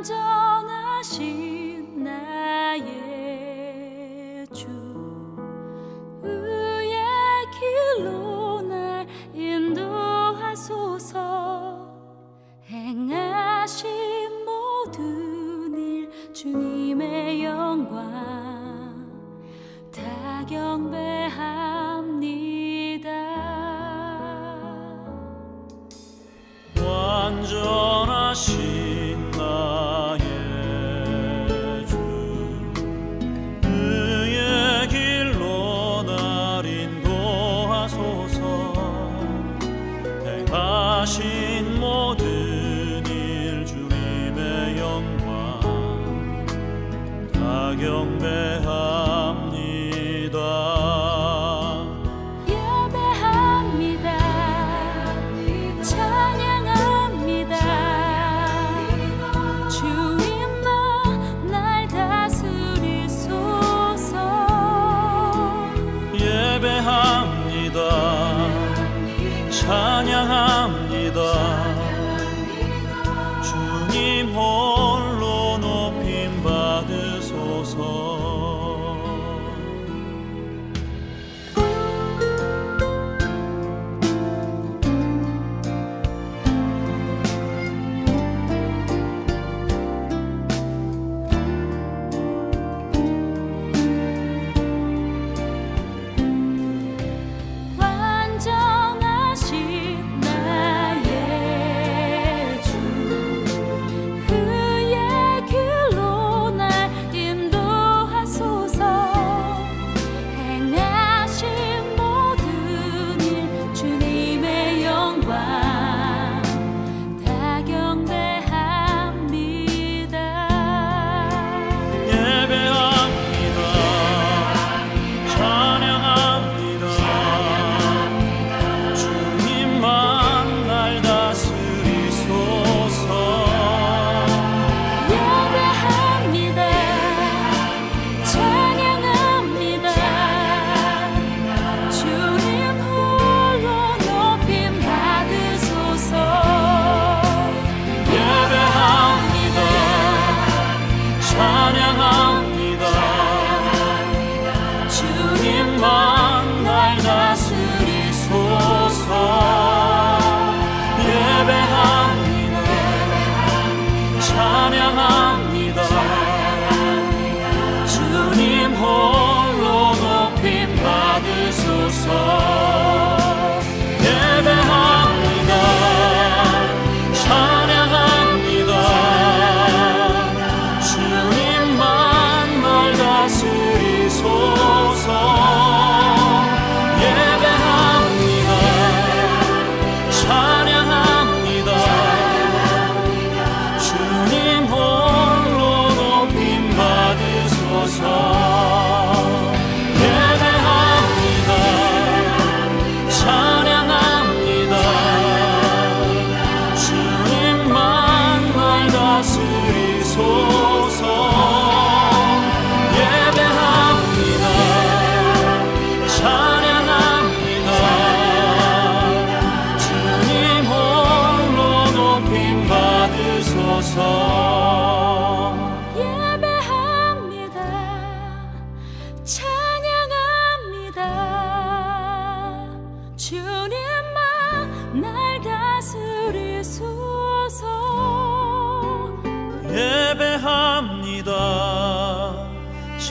완전하신 나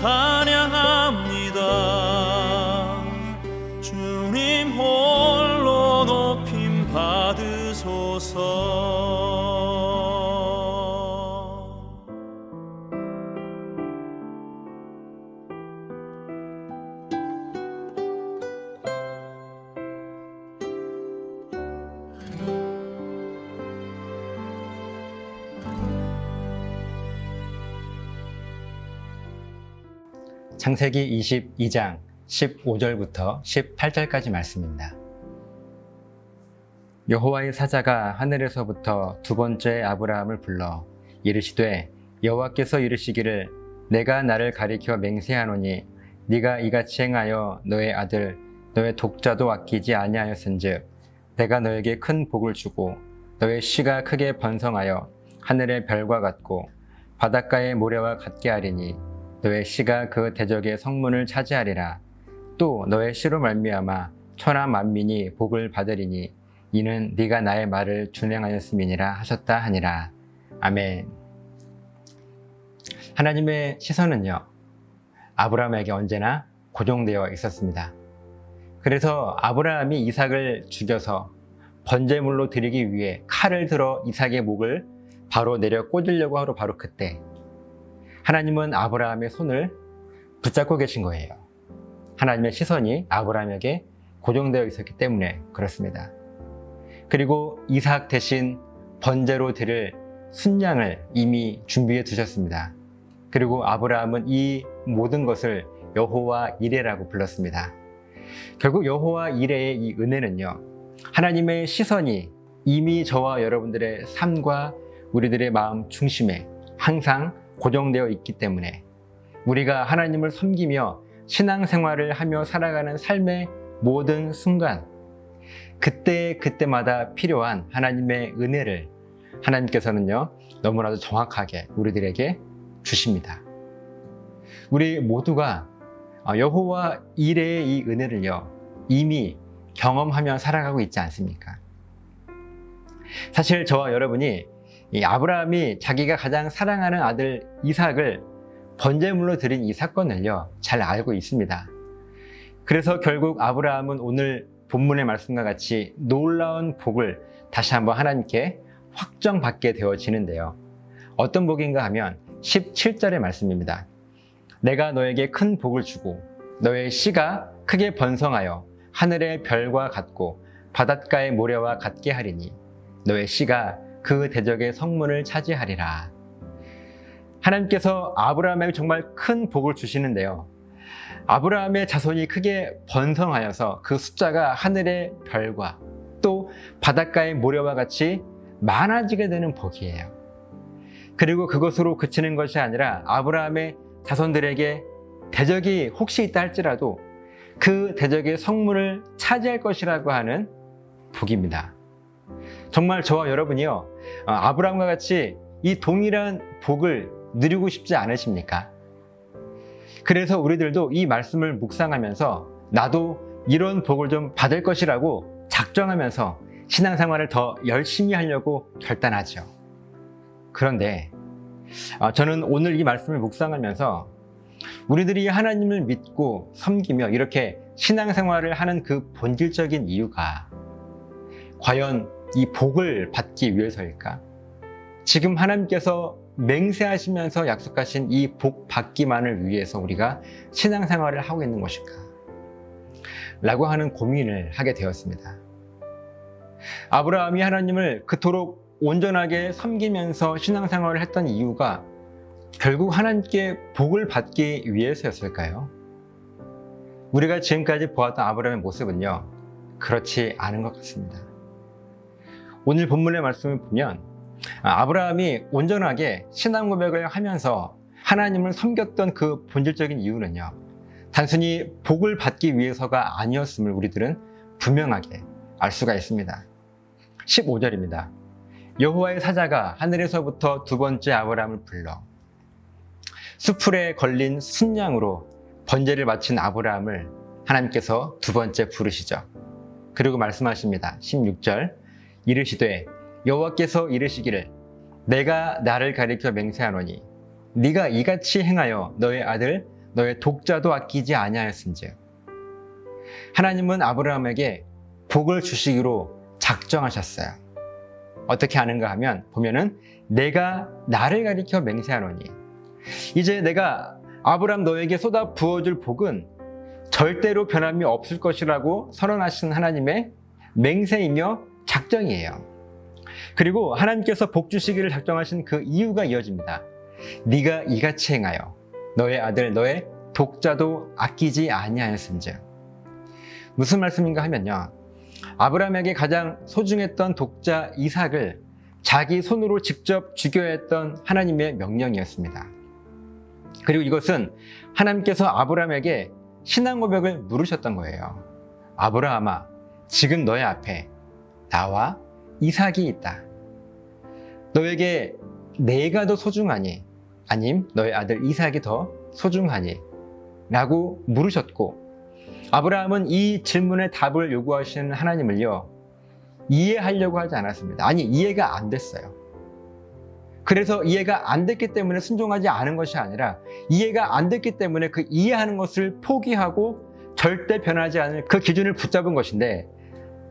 sun 창세기 22장 15절부터 18절까지 말씀입니다. 여호와의 사자가 하늘에서부터 두 번째 아브라함을 불러 이르시되 여호와께서 이르시기를 내가 나를 가리켜 맹세하노니 네가 이같이 행하여 너의 아들 너의 독자도 아끼지 아니하였은즉 내가 너에게 큰 복을 주고 너의 씨가 크게 번성하여 하늘의 별과 같고 바닷가의 모래와 같게 하리니 너의 씨가 그 대적의 성문을 차지하리라. 또 너의 씨로 말미암아 천하 만민이 복을 받으리니 이는 네가 나의 말을 준행하였음이니라 하셨다 하니라. 아멘. 하나님의 시선은요 아브라함에게 언제나 고정되어 있었습니다. 그래서 아브라함이 이삭을 죽여서 번제물로 드리기 위해 칼을 들어 이삭의 목을 바로 내려 꽂으려고 하러 바로 그때 하나님은 아브라함의 손을 붙잡고 계신 거예요. 하나님의 시선이 아브라함에게 고정되어 있었기 때문에 그렇습니다. 그리고 이삭 대신 번제로 드릴 순양을 이미 준비해 두셨습니다. 그리고 아브라함은 이 모든 것을 여호와 이레라고 불렀습니다. 결국 여호와 이레의 이 은혜는요. 하나님의 시선이 이미 저와 여러분들의 삶과 우리들의 마음 중심에 항상 고정되어 있기 때문에 우리가 하나님을 섬기며 신앙생활을 하며 살아가는 삶의 모든 순간 그때 그때마다 필요한 하나님의 은혜를 하나님께서는요 너무나도 정확하게 우리들에게 주십니다. 우리 모두가 여호와 이레의 이 은혜를요 이미 경험하며 살아가고 있지 않습니까? 사실 저와 여러분이 이 아브라함이 자기가 가장 사랑하는 아들 이삭을 번제물로 드린 이 사건을요 잘 알고 있습니다. 그래서 결국 아브라함은 오늘 본문의 말씀과 같이 놀라운 복을 다시 한번 하나님께 확정받게 되어지는데요. 어떤 복인가 하면 17절의 말씀입니다. 내가 너에게 큰 복을 주고 너의 씨가 크게 번성하여 하늘의 별과 같고 바닷가의 모래와 같게 하리니 너의 씨가 그 대적의 성문을 차지하리라. 하나님께서 아브라함에게 정말 큰 복을 주시는데요. 아브라함의 자손이 크게 번성하여서 그 숫자가 하늘의 별과 또 바닷가의 모래와 같이 많아지게 되는 복이에요. 그리고 그것으로 그치는 것이 아니라 아브라함의 자손들에게 대적이 혹시 있다 할지라도 그 대적의 성문을 차지할 것이라고 하는 복입니다. 정말 저와 여러분이요, 어, 아브라함과 같이 이 동일한 복을 누리고 싶지 않으십니까? 그래서 우리들도 이 말씀을 묵상하면서 나도 이런 복을 좀 받을 것이라고 작정하면서 신앙생활을 더 열심히 하려고 결단하죠. 그런데 어, 저는 오늘 이 말씀을 묵상하면서 우리들이 하나님을 믿고 섬기며 이렇게 신앙생활을 하는 그 본질적인 이유가 과연 이 복을 받기 위해서일까? 지금 하나님께서 맹세하시면서 약속하신 이 복 받기만을 위해서 우리가 신앙생활을 하고 있는 것일까? 라고 하는 고민을 하게 되었습니다. 아브라함이 하나님을 그토록 온전하게 섬기면서 신앙생활을 했던 이유가 결국 하나님께 복을 받기 위해서였을까요? 우리가 지금까지 보았던 아브라함의 모습은요, 그렇지 않은 것 같습니다. 오늘 본문의 말씀을 보면 아, 아브라함이 온전하게 신앙 고백을 하면서 하나님을 섬겼던 그 본질적인 이유는요, 단순히 복을 받기 위해서가 아니었음을 우리들은 분명하게 알 수가 있습니다. 15절입니다. 여호와의 사자가 하늘에서부터 두 번째 아브라함을 불러 수풀에 걸린 순양으로 번제를 마친 아브라함을 하나님께서 두 번째 부르시죠. 그리고 말씀하십니다. 16절 이르시되 여호와께서 이르시기를 내가 나를 가리켜 맹세하노니 네가 이같이 행하여 너의 아들 너의 독자도 아끼지 아니하였은즉 하나님은 아브라함에게 복을 주시기로 작정하셨어요. 어떻게 하는가 하면 보면은 내가 나를 가리켜 맹세하노니 이제 내가 아브라함 너에게 쏟아 부어줄 복은 절대로 변함이 없을 것이라고 선언하신 하나님의 맹세이며 작정이에요. 그리고 하나님께서 복 주시기를 작정하신 그 이유가 이어집니다. 네가 이같이 행하여 너의 아들 너의 독자도 아끼지 아니하였은즉 무슨 말씀인가 하면요. 아브라함에게 가장 소중했던 독자 이삭을 자기 손으로 직접 죽여야 했던 하나님의 명령이었습니다. 그리고 이것은 하나님께서 아브라함에게 신앙 고백을 물으셨던 거예요. 아브라함아, 지금 너의 앞에 나와 이삭이 있다. 너에게 내가 더 소중하니 아님 너의 아들 이삭이 더 소중하니? 라고 물으셨고 아브라함은 이 질문에 답을 요구하시는 하나님을요 이해하려고 하지 않았습니다. 아니 이해가 안 됐어요. 그래서 이해가 안 됐기 때문에 순종하지 않은 것이 아니라 이해가 안 됐기 때문에 그 이해하는 것을 포기하고 절대 변하지 않을 그 기준을 붙잡은 것인데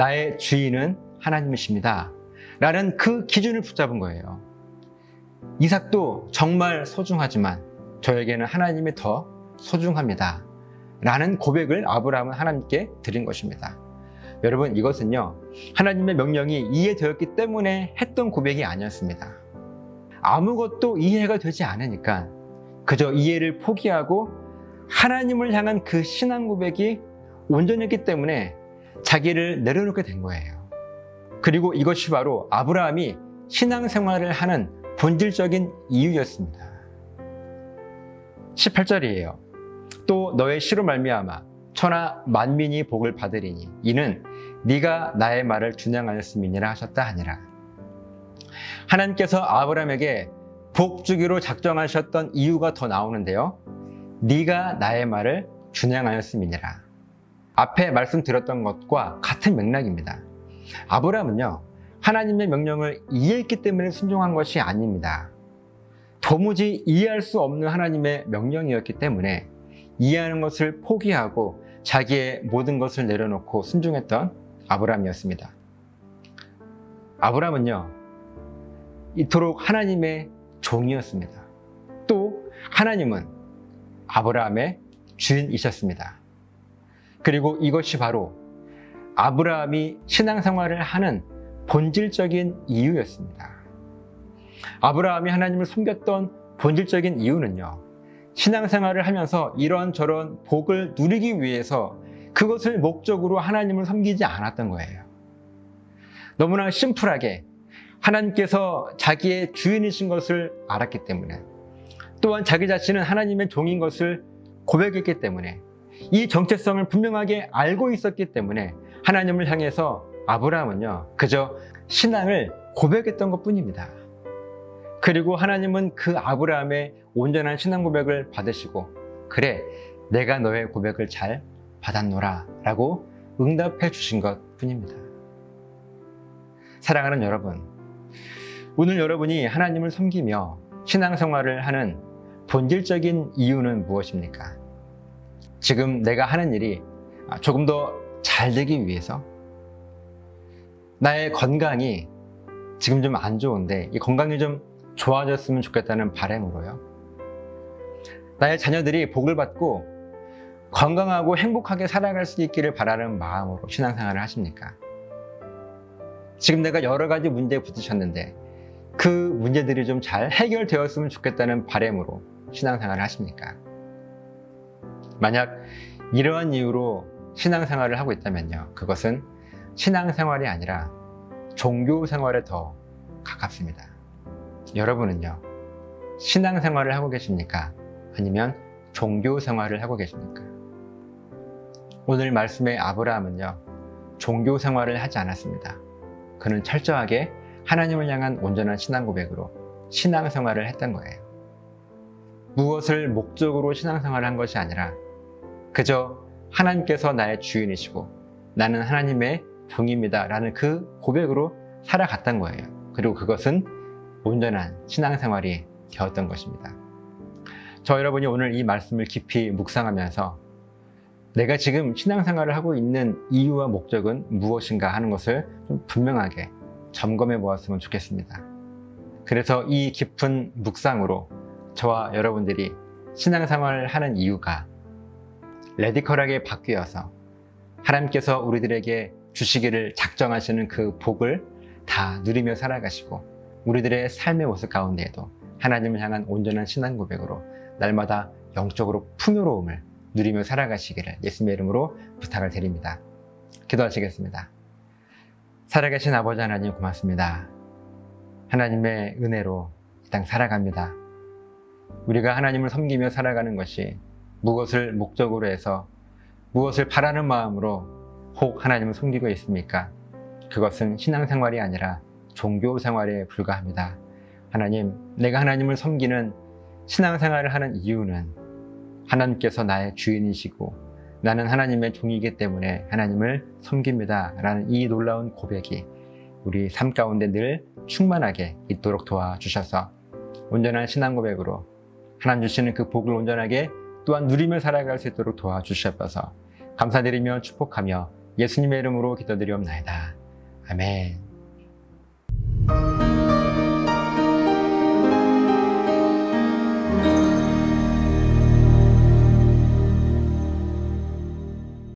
나의 주인은 하나님이십니다. 라는 그 기준을 붙잡은 거예요. 이삭도 정말 소중하지만 저에게는 하나님이 더 소중합니다. 라는 고백을 아브라함은 하나님께 드린 것입니다. 여러분 이것은요 하나님의 명령이 이해되었기 때문에 했던 고백이 아니었습니다. 아무것도 이해가 되지 않으니까 그저 이해를 포기하고 하나님을 향한 그 신앙 고백이 온전했기 때문에 자기를 내려놓게 된 거예요. 그리고 이것이 바로 아브라함이 신앙생활을 하는 본질적인 이유였습니다. 18절이에요. 또 너의 시로 말미암아 천하 만민이 복을 받으리니 이는 네가 나의 말을 준양하였음이니라 하셨다 하니라. 하나님께서 아브라함에게 복 주기로 작정하셨던 이유가 더 나오는데요. 네가 나의 말을 준양하였음이니라. 앞에 말씀드렸던 것과 같은 맥락입니다. 아브라함은요. 하나님의 명령을 이해했기 때문에 순종한 것이 아닙니다. 도무지 이해할 수 없는 하나님의 명령이었기 때문에 이해하는 것을 포기하고 자기의 모든 것을 내려놓고 순종했던 아브라함이었습니다. 아브라함은요, 이토록 하나님의 종이었습니다. 또 하나님은 아브라함의 주인이셨습니다. 그리고 이것이 바로 아브라함이 신앙생활을 하는 본질적인 이유였습니다. 아브라함이 하나님을 섬겼던 본질적인 이유는요, 신앙생활을 하면서 이런저런 복을 누리기 위해서 그것을 목적으로 하나님을 섬기지 않았던 거예요. 너무나 심플하게 하나님께서 자기의 주인이신 것을 알았기 때문에 또한 자기 자신은 하나님의 종인 것을 고백했기 때문에 이 정체성을 분명하게 알고 있었기 때문에 하나님을 향해서 아브라함은요 그저 신앙을 고백했던 것 뿐입니다. 그리고 하나님은 그 아브라함의 온전한 신앙 고백을 받으시고 그래 내가 너의 고백을 잘 받았노라 라고 응답해 주신 것 뿐입니다. 사랑하는 여러분 오늘 여러분이 하나님을 섬기며 신앙생활을 하는 본질적인 이유는 무엇입니까? 지금 내가 하는 일이 조금 더 잘 되기 위해서 나의 건강이 지금 좀 안 좋은데 이 건강이 좀 좋아졌으면 좋겠다는 바람으로요. 나의 자녀들이 복을 받고 건강하고 행복하게 살아갈 수 있기를 바라는 마음으로 신앙생활을 하십니까? 지금 내가 여러 가지 문제에 부딪혔는데 그 문제들이 좀 잘 해결되었으면 좋겠다는 바람으로 신앙생활을 하십니까? 만약 이러한 이유로 신앙생활을 하고 있다면요. 그것은 신앙생활이 아니라 종교생활에 더 가깝습니다. 여러분은요, 신앙생활을 하고 계십니까? 아니면 종교생활을 하고 계십니까? 오늘 말씀의 아브라함은요, 종교생활을 하지 않았습니다. 그는 철저하게 하나님을 향한 온전한 신앙 고백으로 신앙생활을 했던 거예요. 무엇을 목적으로 신앙생활을 한 것이 아니라 그저 하나님께서 나의 주인이시고 나는 하나님의 종입니다. 라는 그 고백으로 살아갔던 거예요. 그리고 그것은 온전한 신앙생활이 되었던 것입니다. 저 여러분이 오늘 이 말씀을 깊이 묵상하면서 내가 지금 신앙생활을 하고 있는 이유와 목적은 무엇인가 하는 것을 좀 분명하게 점검해 보았으면 좋겠습니다. 그래서 이 깊은 묵상으로 저와 여러분들이 신앙생활을 하는 이유가 레디컬하게 바뀌어서 하나님께서 우리들에게 주시기를 작정하시는 그 복을 다 누리며 살아가시고 우리들의 삶의 모습 가운데에도 하나님을 향한 온전한 신앙 고백으로 날마다 영적으로 풍요로움을 누리며 살아가시기를 예수님의 이름으로 부탁을 드립니다. 기도하시겠습니다. 살아계신 아버지 하나님 고맙습니다. 하나님의 은혜로 이 땅 살아갑니다. 우리가 하나님을 섬기며 살아가는 것이 무엇을 목적으로 해서 무엇을 바라는 마음으로 혹 하나님을 섬기고 있습니까? 그것은 신앙생활이 아니라 종교생활에 불과합니다. 하나님, 내가 하나님을 섬기는 신앙생활을 하는 이유는 하나님께서 나의 주인이시고 나는 하나님의 종이기 때문에 하나님을 섬깁니다. 라는 이 놀라운 고백이 우리 삶 가운데 늘 충만하게 있도록 도와주셔서 온전한 신앙 고백으로 하나님 주시는 그 복을 온전하게 또한 누리며 살아갈 수 있도록 도와주셔서 감사드리며 축복하며 예수님의 이름으로 기도드리옵나이다. 아멘.